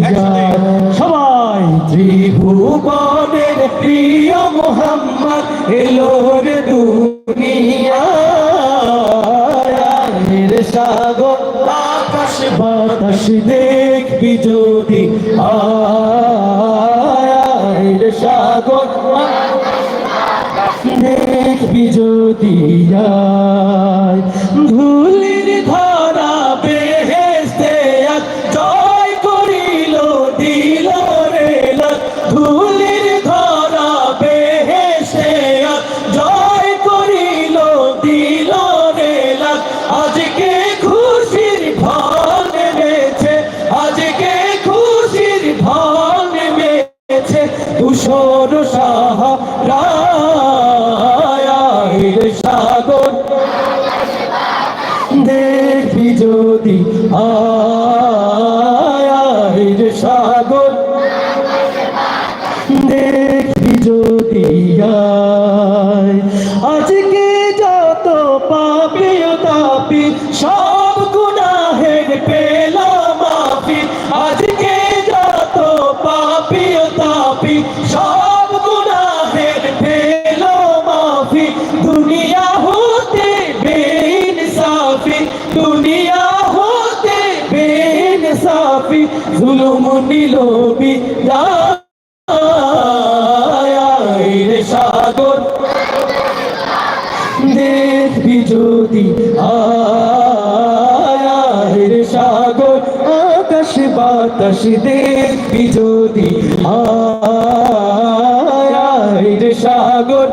যদি যায় সবাই ত্রিভুবনের প্রিয় মোহাম্মদ এলো রে বাতাস দেখবি যদি সাগর দেখবি যদি দেখবি যদি আয়ের সাগর। দেখবি যদি আয় জুলুম নিল বিদায় রে সাগর। দেখবি যদি আয়ের সাগর। আকাশ বাতাস দেখবি যদি আয়ের সাগর।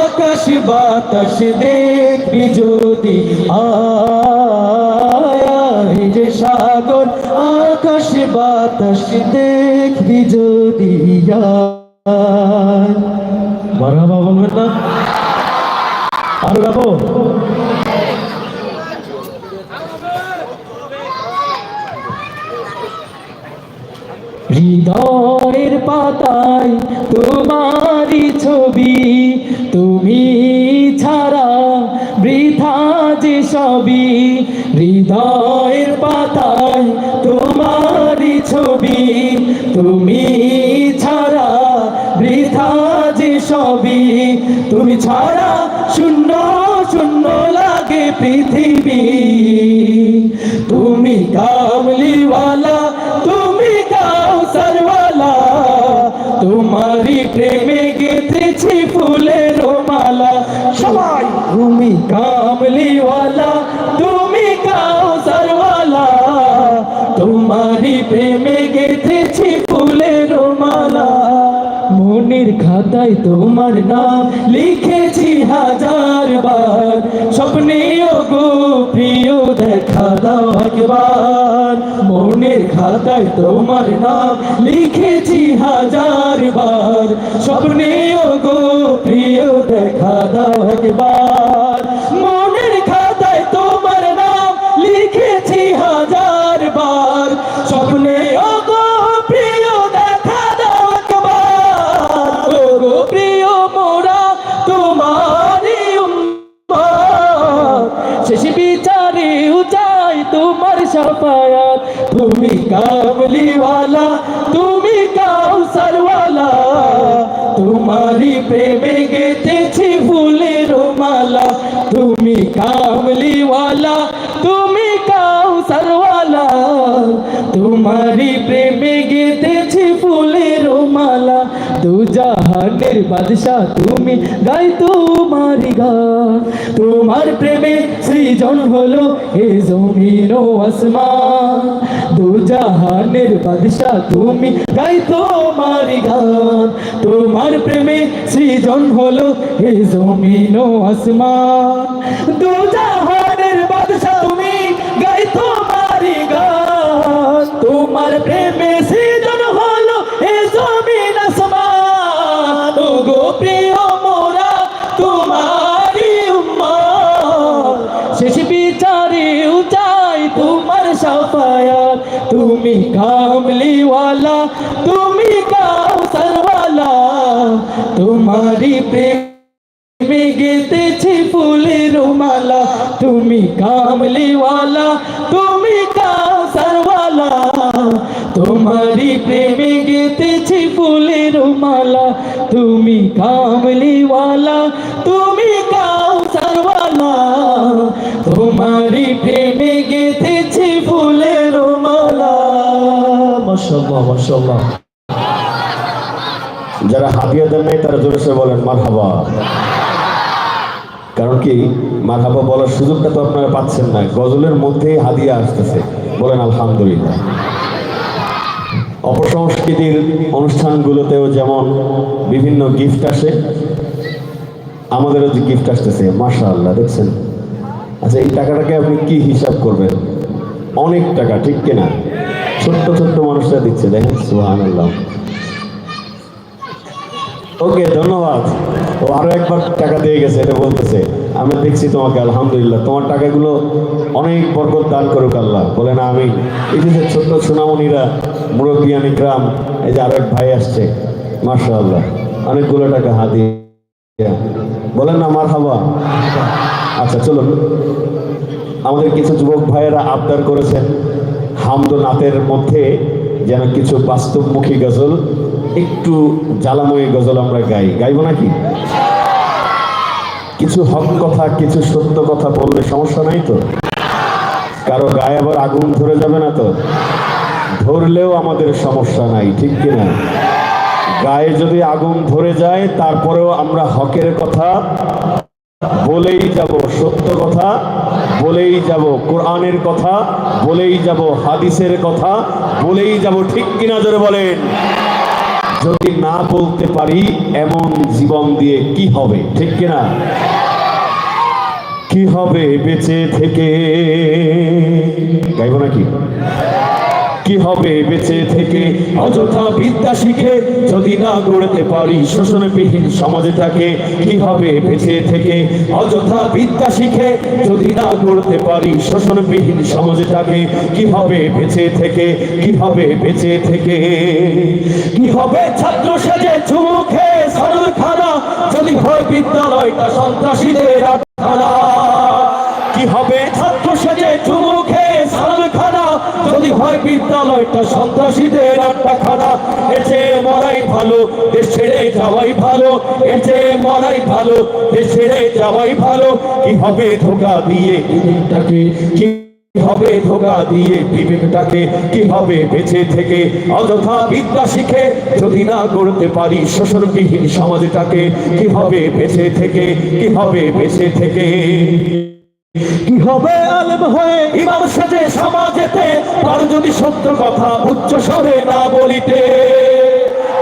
আকাশ বাতাস দেখবি যদি আয়ের সাগর। আকাশ বাতাস দেখবি যদি আরও গাবো। হৃদয়ের পাতায় তোমারই ছবি, তুমি ছাড়া বৃথা যে সবই। হৃদয়ের তুমি কামলিওয়ালা তুমি কাউসারওয়ালা তোমারই প্রেমে গেঁথেছি ফুলের মালা। সবাই, তুমি কামলিওয়ালা তুমি কাউসারওয়ালা তোমারই প্রেমে গেঁথেছি ফুলের মালা। মনের খাতায় তোমার নাম লিখেছি হাজার বার স্বপ্নে গো প্রিয় দেখা দাও একবার। মনের খাতায় তোমার নাম লিখেছি হাজার বার। স্বপ্নে গো প্রিয় দেখা দাও একবার। তুমি কামলিওয়ালা তুমি কাউসারওয়ালা। তোমারই প্রেমে গেতেছি ফুলের মালা। তুমি কামলিওয়ালা তুমি কাউসারওয়ালা। তোমারই প্রেমে গেতেছি ফুলের মালা। দু জাহানের বাদশাহ তুমি, গাই তোমারি গান তোমার প্রেমে সৃজন হলো এ জমিন আসমান। দু জাহানের বাদশাহ তুমি গাই তোমারি গান। তোমার প্রেমে সৃজন হলো এ জমিন আসমান। দু জাহানের বাদশাহ তুমি গাই তোমারি গান। তোমার প্রেমে সৃজন হলো এ জমিন আসমান। ও গো প্রিয় মোরা তোমারি উম্মত। শেষ বিচারে উচাই তোমার সাফায়াত তুমি কামলিওয়ালা তুমি কাউসারওয়ালা তোমারি প্রেম প্রেমে মাশাআল্লাহ মাশাআল্লাহ। যারা হাদিয়া দেন নাই, তারা জোরে বলেন মার হাবা কারণ কি মার হাবা বলার সুযোগটা তো আপনারা পাচ্ছেন না। গজলের মধ্যেই হাদিয়া আসতেছে। বলেন, আলহামদুলিল্লাহ। অপসংস্কৃতির অনুষ্ঠানগুলোতেও যেমন বিভিন্ন গিফট আসে, আমাদেরও যে গিফট আসতেছে মাশা আল্লাহ দেখছেন? আচ্ছা এই টাকাটাকে আপনি কি হিসাব করবেন? অনেক টাকা, ঠিক কিনা? ছোট্ট ছোট্ট মানুষরা দিচ্ছে, দেখেন? সুহান আল্লাহ ওকে, ধন্যবাদ। ও আরও একবার টাকা দিয়ে গেছে, এটা বলতেছে। আমি দেখছি তোমাকে, আলহামদুলিল্লাহ। তোমার টাকাগুলো অনেক বরকত দান করুক আল্লাহ। বলেন আমি এই যে ছোট্ট সোনামণিরা মুরব্বিয়ানি গ্রাম, এই যে আরও এক ভাই আসছে মার্শা আল্লাহ অনেকগুলো টাকা হাতিয়ে বলেন না মার হাবা আচ্ছা চলুন। আমাদের কিছু যুবক ভাইয়েরা আবদার করেছেন। হামদ নাতের মধ্যে যেন কিছু বাস্তবমুখী গজল, একটু জ্বালাময়ী গজল আমরা গাই। গাইব নাকি? কিছু হক কথা, কিছু সত্য কথা বললে সমস্যা নাই তো? কারও গায়ে আবার আগুন ধরে যাবে না তো? ধরলেও আমাদের সমস্যা নাই, ঠিক কিনা? গায়ে যদি আগুন ধরে যায়, তারপরেও আমরা হকের কথা বলেই যাব সত্য কথা, বলেই যাব কোরআনের কথা, বলেই যাব হাদিসের কথা, বলেই যাব ঠিক কিনা জোরে বলেন। যদি না বলতে পারি এমন জীবন দিয়ে কি হবে, ঠিক কিনা? কি হবে বেঁচে থেকে? গাইব নাকি? কি হবে বেঁচে থেকে? অযথা বিদ্যা শিখে যদি না গড়তে পারি শোষণবিহীন সমাজটাকে কি হবে বেঁচে থেকে? অযথা বিদ্যা শিখে যদি না গড়তে পারি শোষণবিহীন সমাজটাকে কি হবে বেঁচে থেকে? কি হবে বেঁচে থেকে? কি হবে ছাত্র সেজে চুমুখে সরল খানা যদি হয় বিদ্যালয়টা সন্ত্রাসীদের কি হবে ছাত্র সেজে চুমুখে হয় বিদ্যালয়টা সন্ত্রাসীদের আড্ডাখানা। এসে মরাই ভালো ছেড়ে যাওয়াই ভালো। এসে মরাই ভালো ছেড়ে যাওয়াই ভালো। কি হবে ধোকা দিয়ে দিনটাকে হবে ধোকা দিয়ে বিবেকটাকে? কি হবে বেঁচে থেকে? অযথা বিদ্যা শিখে যদি না করতে পারি শোষণবিহীন সমাজটাকে, কি হবে বেঁচে থেকে? কি হবে বেঁচে থেকে? কি হবে আলেম হয়ে ইমাম সাজে সমাজেতে? আর যদি সত্য কথা উচ্চ স্বরে না বলিতে,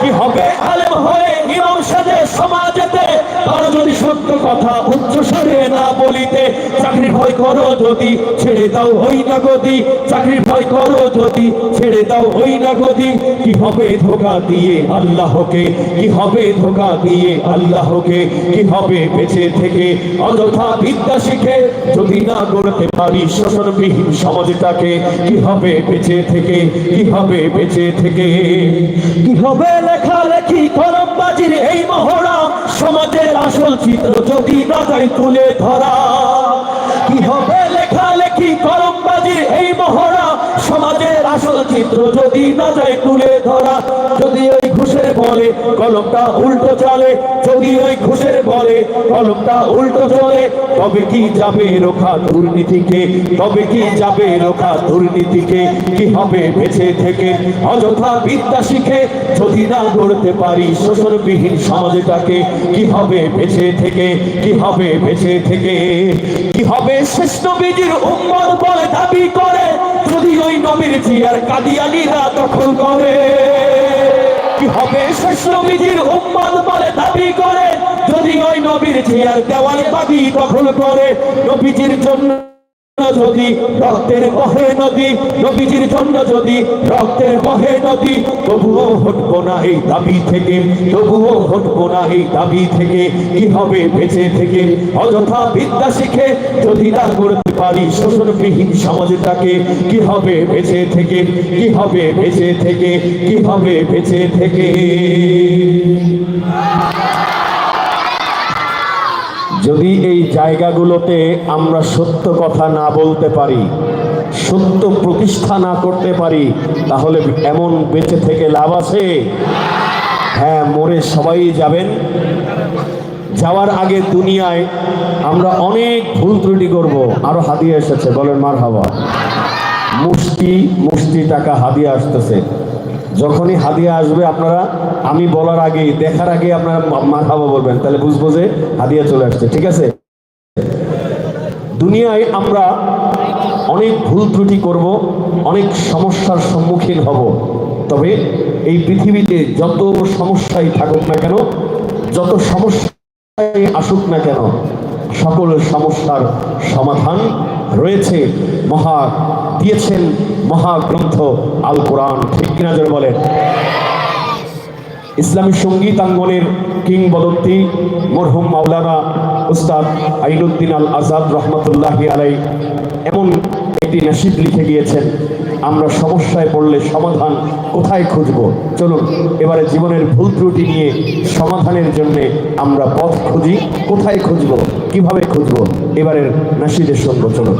কি হবে আলেম হয়ে ইমাম সাজে সমাজেতে? আর যদি সত্য কথা উচ্চ স্বরে না বলিতে চাকরি ভয় করো যদি, ছেড়ে দাও হই না গদি। চাকরি ভয় করো যদি, ছেড়ে দাও হই না গদি। কি হবে ধোকা দিয়ে আল্লাহকে? কি হবে ধোকা দিয়ে আল্লাহকে? কি হবে বেঁচে থেকে? অযথা বিদ্যা শিখে যদি না গড়তে পারি শোষণবিহীন সমাজটাকে, কি হবে বেঁচে থেকে? কি হবে বেঁচে থেকে? কি হবে লেখালেখি কলমবাজির এই মহড়া? সমাজের আসল চিত্র যদি না যায় তুলে ধরা, কি হবে লেখালেখি কলমবাজির এই মহড়া? সমাজের আসল চিত্র যদি না যায় তুলে ধরা যদি ওই ঘুষের বলে, কলমটা উল্টো চলে, যদি ওই ঘুষের বলে, কলমটা উল্টো চলে, তবে কি যাবে রোখা দুর্নীতিকে? তবে কি যাবে রোখা দুর্নীতিকে? কি হবে বেঁচে থেকে? অযথা বিদ্যা শিখে যদি না গড়তে পারি শোষণবিহীন সমাজটাকে, কি হবে বেঁচে থেকে? কি হবে বেঁচে থেকে? কি হবে শ্রেষ্ঠ বীজির উম্মত বলে দাবি করে? যদি ওই নবীর জিয়ার কাদিয়ালিরা দখল করে। হবে। শ্রেষ্ঠ বীজির উম্মত বলে দাবি করে। যদি ওই নবীর চেয়ার দেওয়ার দাবি দখল করে, নবীজির জন্য যদি রক্তের বহে নদী, নবীজির জন্য যদি রক্তের বহে নদী, তবুও না এই দাবি থেকে, তবুও না এই দাবি থেকে, কি হবে বেঁচে থেকে? অযথা বিদ্যা শিখে যদি না করতে পারি শোষণবিহীন সমাজটাকে, কি হবে বেঁচে থেকে? কি হবে বেঁচে থেকে? কি হবে বেঁচে থেকে? যদি জায়গাগুলোতে আমরা সত্য কথা না বলতে পারি, সত্য প্রতিষ্ঠা না করতে পারি, তাহলে এমন বেঁচে থেকে লাভ আছে? হ্যাঁ মরে সবাই যাবেন। যাওয়ার আগে দুনিয়ায় আমরা অনেক ভুল ত্রুটি করব। আরও হাদিয়া এসেছে, বলেন মার হাওয়া মুষ্টি মুষ্টি টাকা হাদিয়া আসতেছে। যখনই হাদিয়া আসবে আপনারা, আমি বলার আগেই, দেখার আগে আপনারা মার হাওয়া বলবেন। তাহলে বুঝব যে হাদিয়া চলে আসছে, ঠিক আছে? দুনিয়ায় আমরা অনেক ভুল ত্রুটি করব, অনেক সমস্যার সম্মুখীন হব। তবে এই পৃথিবীতে যত সমস্যাই থাকুক না কেন, যত সমস্যাই আসুক না কেন, সকল সমস্যার সমাধান রয়েছে। মহা দিয়েছেন মহাগ্রন্থ আল কোরআন। ঠিক কিনা বলেন? ইসলামী সঙ্গীতাঙ্গনের কিংবদন্তি মরহুম মাওলানা উস্তাদ আইনুদ্দিন আল আজাদ রহমতুল্লাহ আলাই এমন একটি নাসিব লিখে গিয়েছেন, আমরা সমস্যায় পড়লে সমাধান কোথায় খুঁজব? চলুন, এবারে জীবনের ভুল ত্রুটি নিয়ে সমাধানের জন্য আমরা পথ খুঁজি, কোথায় খুঁজব, কীভাবে খুঁজব, এবারের নাসিদের শুনব, চলুন।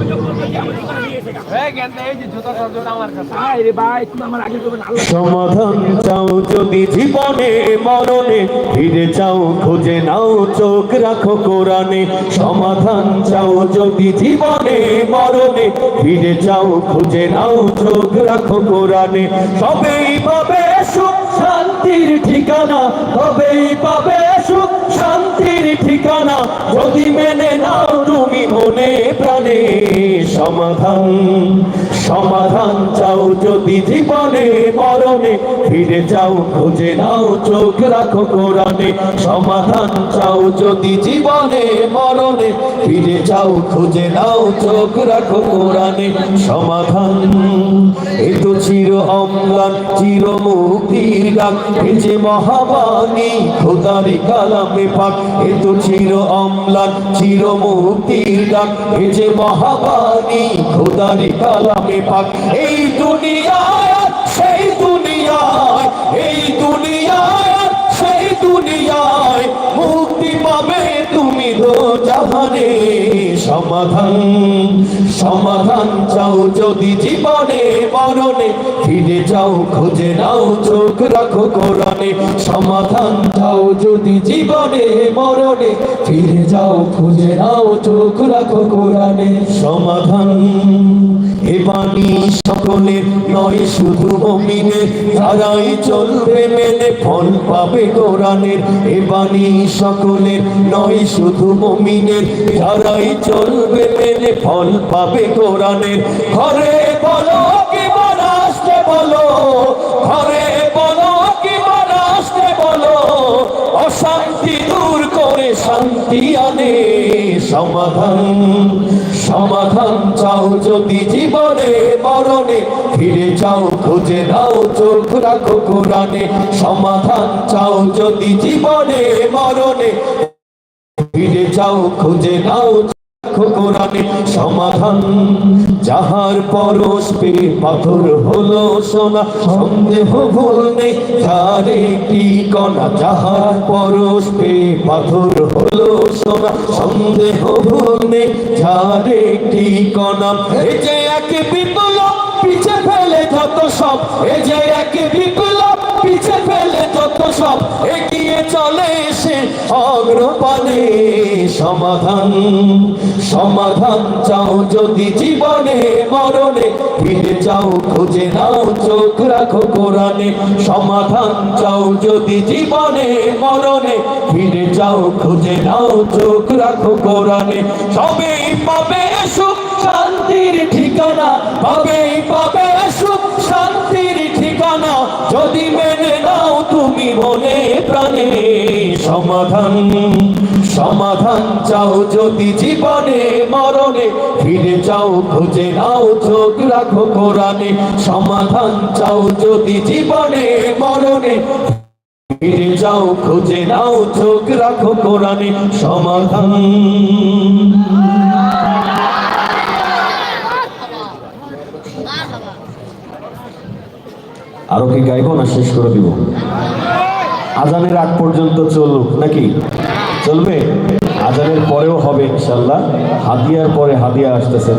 সমাধান চাও যদি জীবনে, মরণে, ফিরে চাও, খুঁজে নাও, চোখ রাখো কোরআনে। সমাধান চাও যদি জীবনে, মরণে, ফিরে চাও, খুঁজে নাও, চোখ রাখো কোরআনে। সবেই পাবে সুখ, শান্তির ঠিকানা, তবেই পাবে সুখ শান্তির ঠিকানা। যদি মেনে নাও তুমি মনে প্রাণে, সমাধান সমাধান চাও যদি জীবনে, মরণে, ফিরে যাও, খুঁজে নাও, চোখ রাখো কোরআনে। সমাধান চাও যদি জীবনে, মরণে, ফিরে যাও, খুঁজে নাও, চোখ রাখো কোরআনে। সমাধান, এ তো চির অম্লান, চির মুক্তির ডাক যে মহাবাণী, খোদারি কালামে পাক। এ তো চির অম্লান, চির মুক্তির ডাক। এ যে মহাবাণী, খোদারি কালামে পাক। এই দুনিয়ায় সেই দুনিয়ায়, এই দুনিয়ায় সেই দুনিয়ায় মুক্তি পাবে তুমি দো জাহানে, সমাধান সমাধান চাও যদি জীবনে, মরণে। ফিরে যাও, খুঁজে নাও, চোখ রাখো কোরআনে। সমাধান চাও যদি জীবনে, মরণে। ফিরে যাও, খুঁজে নাও, চোখ রাখো কোরআনে। সমাধান, এ বাণী সকলের নয় শুধু মমিনের যারাই চলবে মেনে ফল পাবে কোরআনের। এ বাণী সকলের নয় শুধু মমিনের যারাই চলবে মেনে ফল পাবে কোরআনের। ঘরে বলো কি বলো ঘরে বলো কি বলো। অশান্তি দূর করে শান্তি আনে। সমাধান সমাধান চাও যদি জীবনে, মরণে ফিরে যাও, খুঁজে নাও, চোখ রাখো কোরআনে। সমাধান চাও যদি জীবনে, মরণে ফিরে যাও, খুঁজে নাও রাখো কোরআনে। সমাধান যাহার পরশ পে পাথর হলো সোনা, সন্দেহ ভুল নেই যার একটি কণা। যাহার পরশ পে পাথর হলো সোনা, সন্দেহ ভুল নেই যার একটি কণা। এ যে এক বিপ্লব পিছে ফেলে যত সব, এ যে এক বিপ্লব পিছে ফেলে যত সব, এগিয়ে চলে অগ্রপানে সমাধান সমাধান চাও যদি জীবনে, মরণে, ফিরে যাও, খুঁজে নাও, চোখ রাখো কোরআনে। সমাধান চাও যদি জীবনে, মরণে, ফিরে যাও, খুঁজে নাও, চোখ রাখো কোরআনে। সবেই পাবে সুখ, শান্তির ঠিকানা, পাবেই পাবে প্রাণে সমাধান সমাধান চাও যদি জীবনে, মরণে ফিরে যাও, খুঁজে নাও, চোখ রাখো কোরআনে। সমাধান চাও যদি জীবনে, মরণে ফিরে যাও, খুঁজে নাও, চোখ রাখো কোরআনে। সমাধান। আরও কি গাইবো না শেষ করে দিব? আজানের আগ পর্যন্ত চলুক নাকি? চলবে? আজানের পরেও হবে ইনশাল্লাহ। হাদিয়ার পরে হাদিয়া আসতেছে।